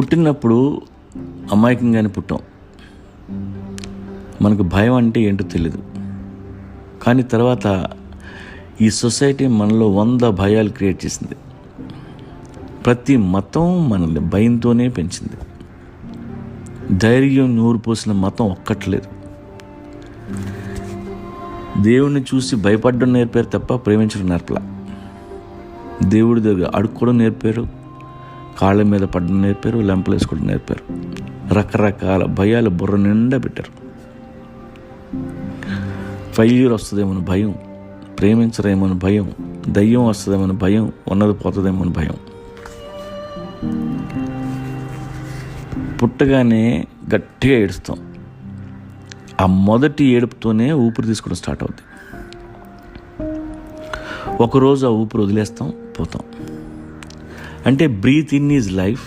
పుట్టినప్పుడు అమాయకంగానే పుట్టాం. మనకు భయం అంటే ఏంటో తెలియదు కానీ తర్వాత ఈ సొసైటీ మనలో వంద భయాలు క్రియేట్ చేసింది. ప్రతి మతం మనల్ని భయంతోనే పెంచింది. ధైర్యం నూరు పోసిన మతం ఒక్కట్లేదు. దేవుణ్ణి చూసి భయపడడం నేర్పారు తప్ప ప్రేమించడం నేర్పలా. దేవుడి దగ్గర అడుక్కోవడం నేర్పారు కాళ్ళ మీద పడ్డం నేర్పారు లెంపలు వేసుకోవడం నేర్పారు. రకరకాల భయాలు బుర్ర నిండా పెట్టారు. ఫెయిల్యూర్ వస్తుందేమో భయం ప్రేమించరేమో భయం దయ్యం వస్తుందేమో భయం ఉన్నది పోతుందేమో భయం. పుట్టగానే గట్టిగా ఏడుస్తాం. ఆ మొదటి ఏడుపుతోనే ఊపిరి తీసుకోవడం స్టార్ట్ అవుద్ది. ఒకరోజు ఆ ఊపిరి వదిలేస్తాం పోతాం. అంటే బ్రీత్ ఇన్ ఈజ్ లైఫ్